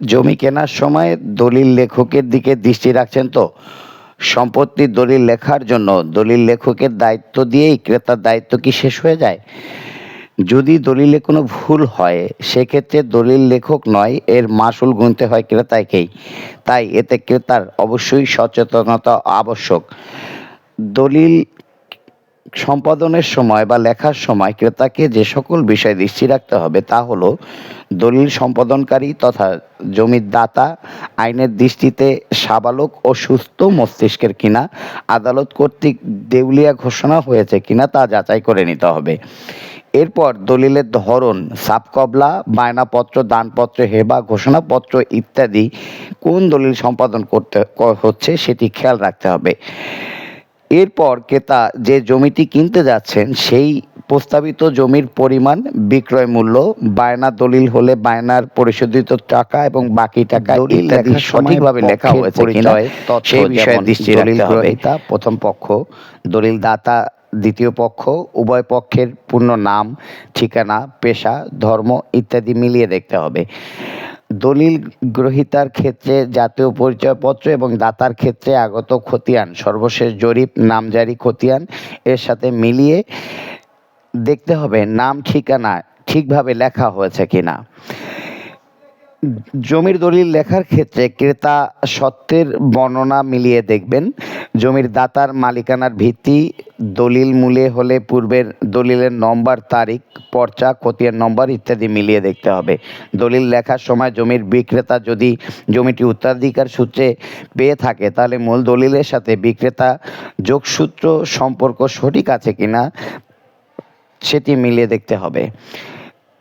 জমি কেনার সময় দলিল লেখকের দিকে দৃষ্টি রাখছেন তো। সম্পত্তির দলিল লেখার জন্য দলিল লেখকের দায়িত্ব দিয়েই ক্রেতার দায়িত্ব কি শেষ হয়ে যায়? যদি দলিলে কোনো ভুল হয়, সেক্ষেত্রে দলিল লেখক নয়, এর মাসুল গুনতে হয় ক্রেতাকেই। তাই এতে ক্রেতার অবশ্যই সচেতনতা আবশ্যক। দলিল সম্পাদনের সময় বা লেখার সময় ক্রেতাকে যে সকল বিষয় দৃষ্টি রাখতে হবে তা হলো দলিল সম্পাদনকারী তথা জমির দাতা আইনের দৃষ্টিতে সাবালক ও সুস্থ মস্তিষ্কের কিনা, আদালত কর্তৃক দেউলিয়া ঘোষণা হয়েছে কিনা তা যাচাই করে নিতে হবে। এরপর দলিলের ধরন সাবকবলা বায়নাপত্র, দানপত্র, হেবা, ঘোষণাপত্র ইত্যাদি কোন দলিল সম্পাদন করতে হচ্ছে সেটি খেয়াল রাখতে হবে। এরপর ক্রেতা যে জমিটি কিনতে যাচ্ছেন সেই প্রস্তাবিত জমির পরিমাণ বিক্রয় মূল্য বায়না দলিল হলে বায়নার পরিশোধিত টাকা এবং বাকি টাকা ইত্যাদি সঠিকভাবে লেখা হয়েছে কিনা সেই বিষয়ে দৃষ্টি দলিল গ্রহীতা প্রথম পক্ষ দলিল দাতা দ্বিতীয় পক্ষ উভয় পক্ষের পূর্ণ নাম ঠিকানা পেশা ধর্ম ইত্যাদি মিলিয়ে দেখতে হবে। দলিল গ্রহীতার ক্ষেত্রে জাতীয় পরিচয়পত্র এবং দাতার ক্ষেত্রে আগত খতিয়ান, সর্বশেষ জরিপ, নামজারি খতিয়ান এর সাথে মিলিয়ে দেখতে হবে নাম, ঠিকানা ঠিকভাবে লেখা হয়েছে কিনা। জমির দলিল লেখার ক্ষেত্রে ক্রেতা সত্ত্বের বর্ণনা মিলিয়ে দেখবেন। জমির দাতার মালিকানার ভিত্তি, দলিল মূলে হলে পূর্বের দলিলের নম্বর, তারিখ, পর্চা খতিয়ান নম্বর ইত্যাদি মিলিয়ে দেখতে হবে। দলিল লেখার সময় জমির বিক্রেতা যদি জমিটি উত্তরাধিকার সূত্রে পেয়ে থাকে, তাহলে মূল দলিলের সাথে বিক্রেতা যোগসূত্র সম্পর্ক সঠিক আছে কিনা, সেটি মিলিয়ে দেখতে হবে।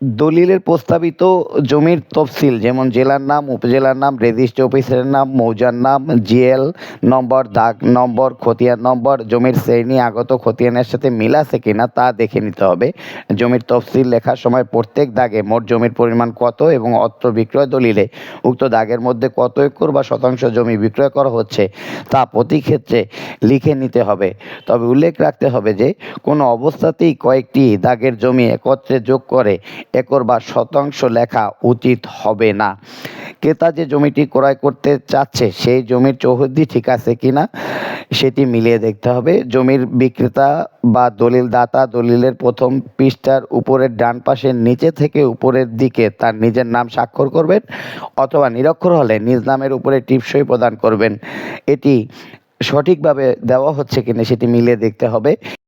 দলিলের প্রস্তাবিত জমির তফসিল, যেমন জেলার নাম, উপজেলার নাম, রেজিস্ট্রি অফিসের নাম, মৌজার নাম, জিএল নম্বর, দাগ নম্বর, খতিয়ান নম্বর, জমির শ্রেণি, আগত খতিয়ানের সাথে মিল আছে কিনা তা দেখে নিতে হবে। জমির তফসিল লেখার সময় প্রত্যেক দাগে মোট জমির পরিমাণ কত এবং অত্র বিক্রয় দলিলে উক্ত দাগের মধ্যে কত একর বা শতাংশ জমি বিক্রয় করা হচ্ছে তা প্রতি ক্ষেত্রে লিখে নিতে হবে। তবে উল্লেখ রাখতে হবে যে, কোনো অবস্থাতেই কয়েকটি দাগের জমি একত্রে যোগ করে একর বা শতাংশ লেখা উচিত হবে না। ক্রেতা যে জমিটি ক্রয় করতে চাচ্ছে, সেই জমির চৌহদ্দি ঠিক আছে কিনা, সেটি মিলিয়ে দেখতে হবে। জমির বিক্রেতা বা দলিল দাতা দলিলের প্রথম পৃষ্ঠার উপরের ডান পাশের নিচে থেকে উপরের দিকে তার নিজের নাম স্বাক্ষর করবেন অথবা নিরক্ষর হলে নিজ নামের উপরে টিপসই প্রদান করবেন। এটি সঠিকভাবে দেওয়া হচ্ছে কিনা সেটি মিলিয়ে দেখতে হবে।